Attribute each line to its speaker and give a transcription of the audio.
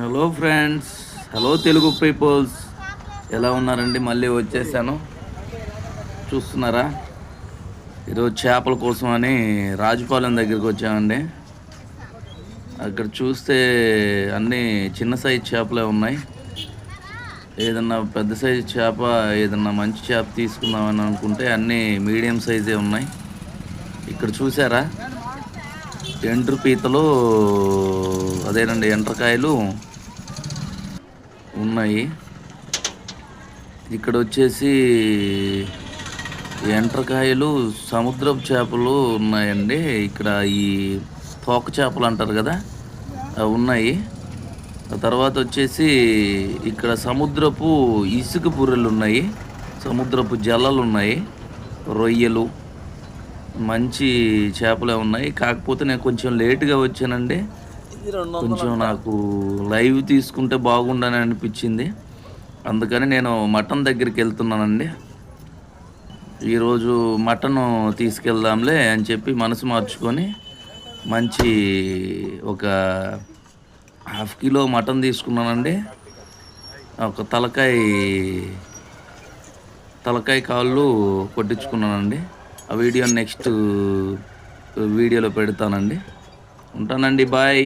Speaker 1: Hello friends hello Telugu peoples ఎలా ఉన్నారండి? మళ్ళీ వచ్చేసాను. చూస్తున్నారా? ఈరోజు చేపల కోసం అని రాజుపాలెం దగ్గరికి వచ్చామండి. అక్కడ చూస్తే అన్నీ చిన్న సైజు చేపలే ఉన్నాయి. ఏదన్నా పెద్ద సైజు చేప ఏదన్నా మంచి చేప తీసుకుందామని అనుకుంటే అన్నీ మీడియం సైజే ఉన్నాయి. ఇక్కడ చూసారా? ఎండ్రు పీతలు అదేనండి ఎండ్రకాయలు ఉన్నాయి. ఇక్కడ వచ్చేసి ఎండ్రకాయలు సముద్రపు చేపలు ఉన్నాయండి. ఇక్కడ ఈ తోక చేపలు అంటారు కదా అవి ఉన్నాయి. తర్వాత వచ్చేసి ఇక్కడ సముద్రపు ఇసుక బుర్రెలు ఉన్నాయి. సముద్రపు జల్లలు ఉన్నాయి. రొయ్యలు. మంచి చేపలే ఉన్నాయి. కాకపోతే నేను కొంచెం లేట్గా వచ్చానండి. కొంచెం నాకు లైవ్ తీసుకుంటే బాగుండని అనిపించింది. అందుకని నేను మటన్ దగ్గరికి వెళ్తున్నానండి. ఈరోజు మటన్ తీసుకెళ్దాంలే అని చెప్పి మనసు మార్చుకొని మంచి ఒక హాఫ్ కిలో మటన్ తీసుకున్నానండి. ఒక తలకాయ తలకాయ కాళ్ళు కొట్టించుకున్నానండి. ఆ వీడియో నెక్స్ట్ వీడియోలో పెడతానండి. ఉంటానండి బాయ్.